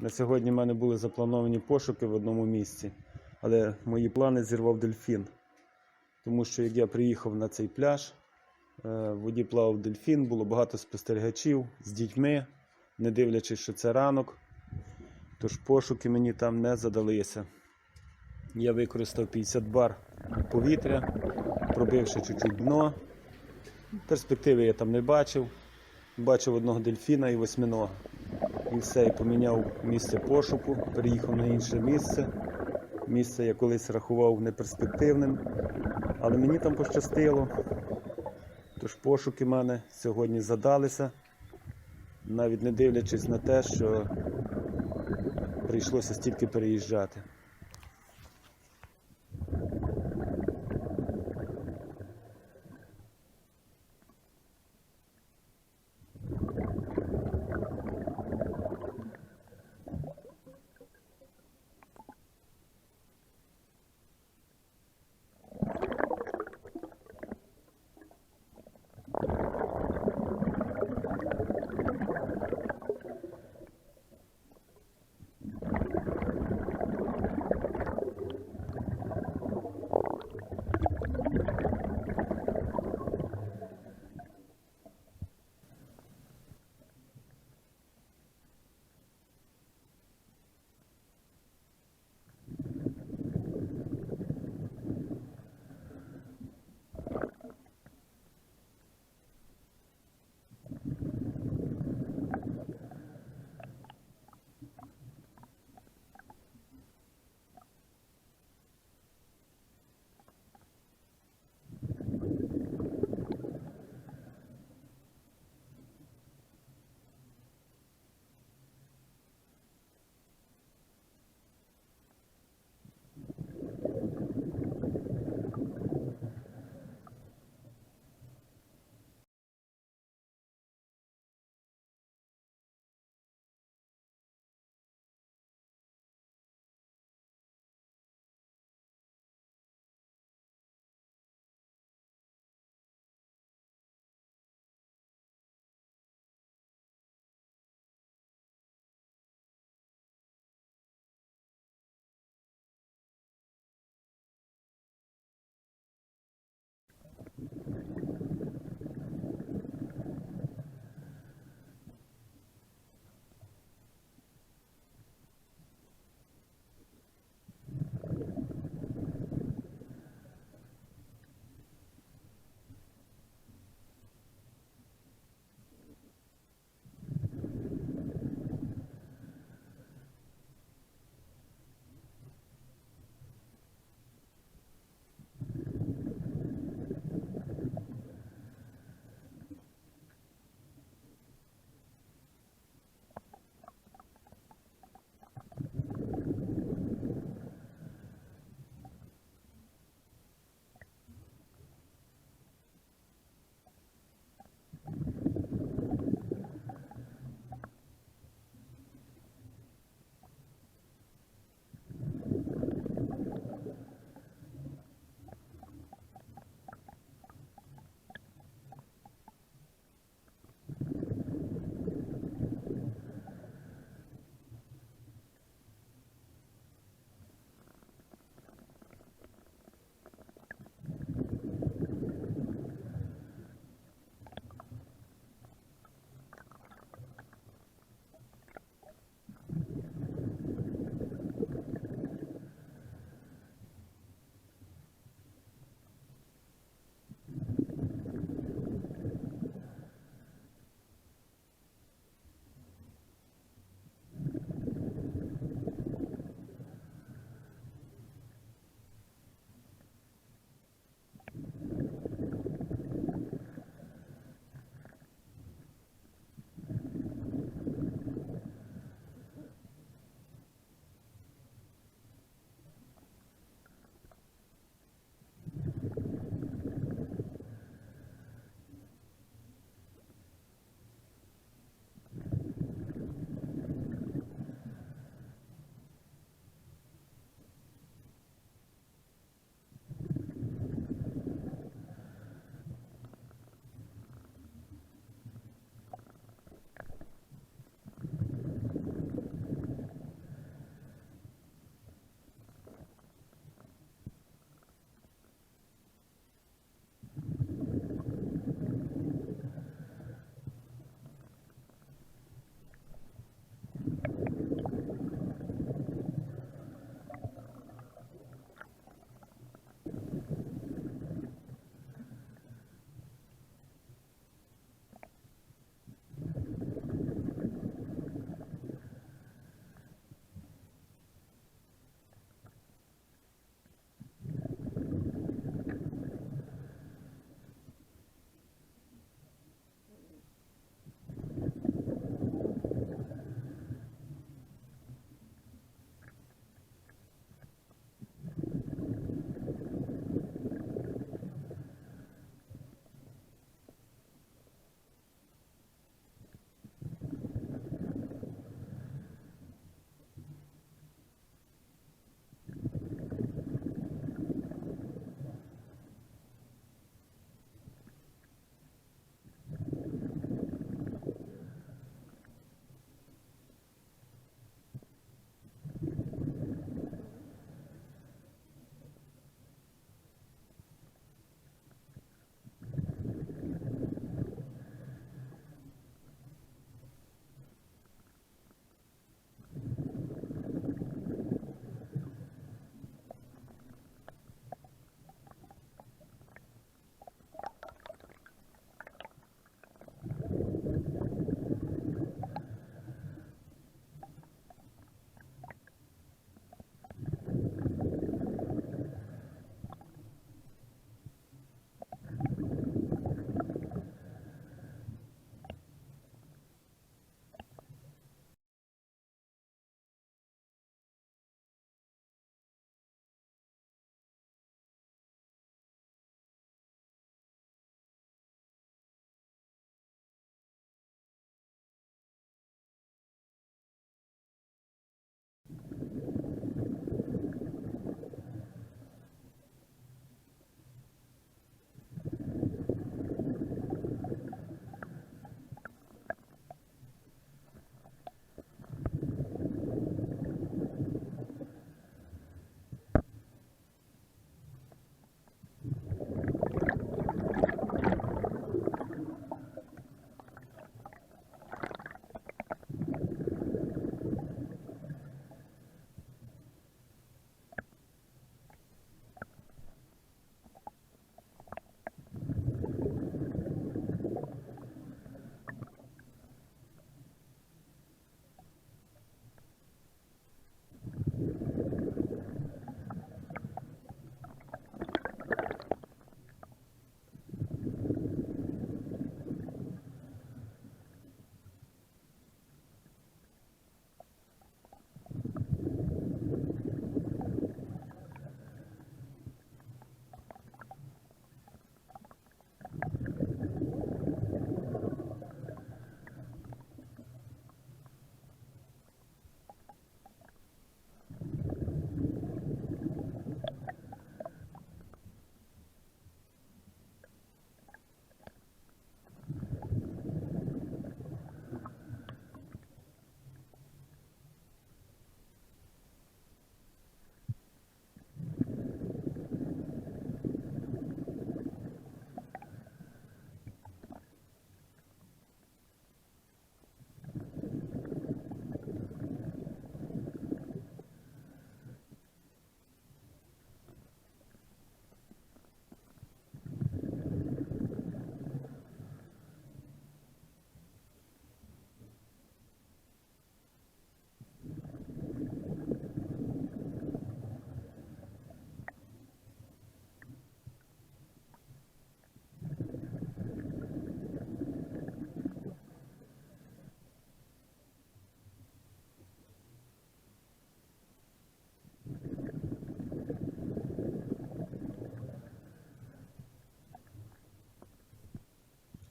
На сьогодні в мене були заплановані пошуки в одному місці, але мої плани зірвав дельфін. Тому що як я приїхав на цей пляж, е, в воді плавав дельфін, було багато спостерігачів з дітьми, не дивлячись, що це ранок. Тож пошуки мені там не задалися. Я використав 50 бар повітря, пробивши чуть-чуть дно. Перспективи я там не бачив. Бачив одного дельфіна і восьминога. І все, і поміняв місце пошуку, переїхав на інше місце. Місце я колись рахував неперспективним, але мені там пощастило. Тож пошуки в мене сьогодні задалися, навіть не дивлячись на те, що прийшлося стільки переїжджати.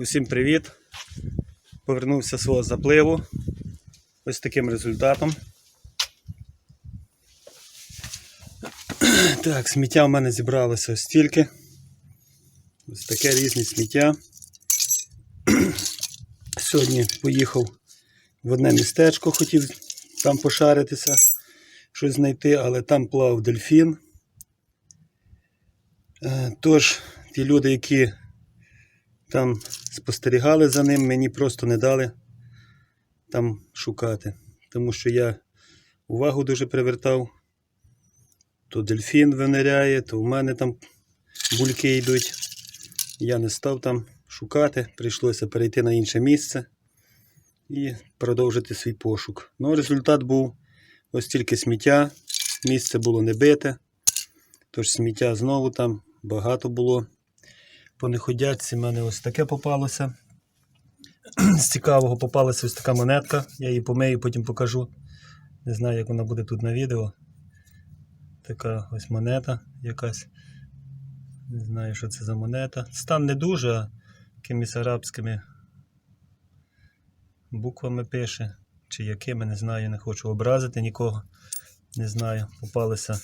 Усім привіт! Повернувся з свого запливу. Ось таким результатом. Так, сміття в мене зібралося ось стільки. Ось таке різне сміття. Сьогодні поїхав в одне містечко, хотів там пошаритися, щось знайти, але там плавав дельфін. Е, Тож, ті люди, які там спостерігали за ним, мені просто не дали там шукати. Тому що я увагу дуже привертав. То дельфін виниряє, то в мене там бульки йдуть. Я не став там шукати, прийшлося перейти на інше місце і продовжити свій пошук. Ну, результат був ось тільки сміття. Місце було не бите. Тож сміття знову там багато було. По неходячці в мене ось таке попалося. З цікавого попалася ось така монетка. Я її помию, потім покажу. Не знаю, як вона буде тут на відео. Така ось монета якась. Не знаю, що це за монета. Стан не дуже, а якимись арабськими буквами пише. Чи якими, не знаю, не хочу образити нікого. Не знаю. Попалися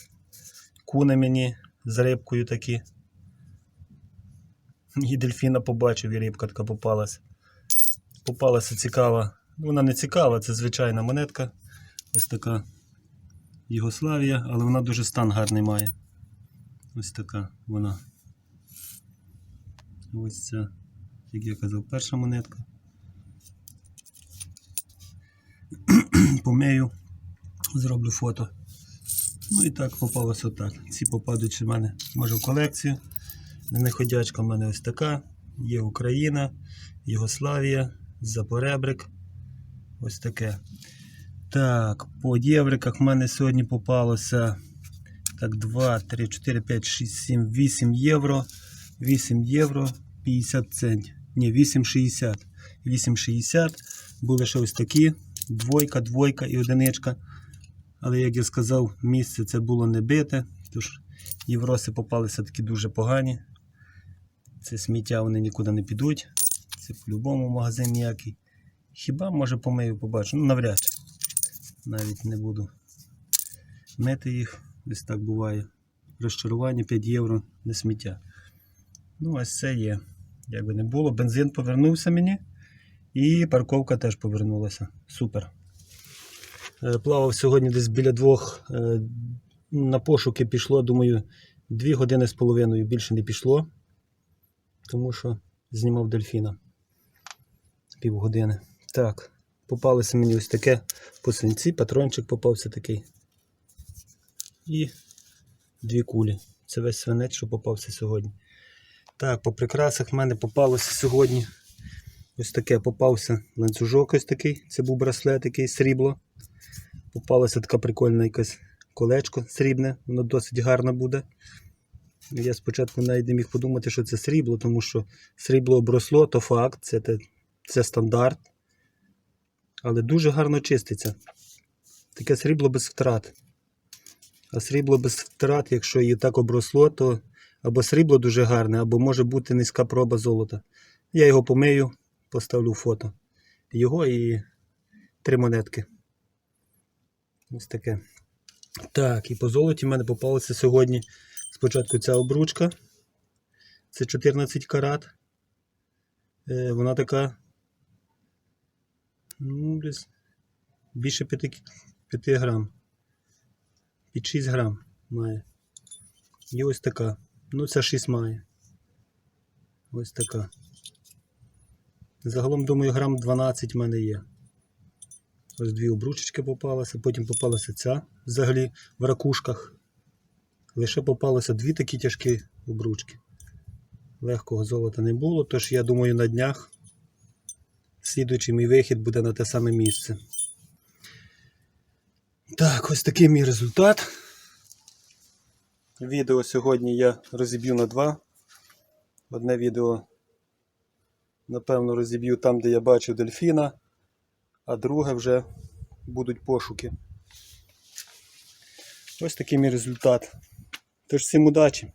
куни мені з рибкою такі. І дельфіна побачив, і рибка така попалася. Попалася цікава. Вона не цікава, це звичайна монетка. Ось така Єгославія, але вона дуже стан гарний має. Ось така вона. Ось ця, як я казав, перша монетка. Помию, зроблю фото. Ну і так попалося отак. Ці попадуть в мене може в колекцію. Неходячка в мене ось така. Є Україна, Єгославія, Запоребрик. Ось таке. Так, по євриках в мене сьогодні попалося так, 2, 3, 4, 5, 6, 7, 8 євро. 8 євро 50 центів. Ні, 8,60. 8,60. Були ще ось такі. Двойка, двойка і одиничка. Але, як я сказав, місце це було не бите. Тож євроси попалися такі дуже погані. Це сміття вони нікуди не підуть. Це по-любому магазин ніякий. Хіба може помию побачу? Ну, навряд чи. Навіть не буду мити їх. Ось так буває. Розчарування 5 євро не сміття. Ну, ось це є. Як би не було, бензин повернувся мені. І парковка теж повернулася. Супер. Е, Плавав сьогодні десь біля двох. е, На пошуки пішло, думаю, дві години з половиною більше не пішло. Тому що знімав дельфіна. Півгодини. Так, попалося мені ось таке по свинці, патрончик попався такий. І дві кулі. Це весь свинець, що попався сьогодні. Так, по прикрасах в мене попалося сьогодні. Ось таке попався ланцюжок ось такий. Це був браслет такий срібло. Попалося така прикольна якась колечко срібне, воно досить гарно буде. Я спочатку навіть не міг подумати, що це срібло, тому що срібло обросло, то факт, це, це стандарт. Але дуже гарно чиститься. Таке срібло без втрат. А срібло без втрат, якщо її так обросло, то або срібло дуже гарне, або може бути низька проба золота. Я його помию, поставлю фото. Його і три монетки. Ось таке. Так, і по золоті в мене попалося сьогодні спочатку ця обручка. Це 14 карат. Е, вона така. Ну, десь більше 5, 5 грам. Під 6 грам має. І ось така. Ну, ця 6 має. Ось така. Загалом, думаю, грам 12 в мене є. Ось дві обручечки попалися, потім попалася ця взагалі в ракушках. Лише попалося дві такі тяжкі обручки. Легкого золота не було, тож я думаю на днях слідуючий мій вихід буде на те саме місце. Так, ось такий мій результат. Відео сьогодні я розіб'ю на два. Одне відео, напевно, розіб'ю там, де я бачив дельфіна, а друге вже будуть пошуки. Ось такий мій результат. Тож всім удачі!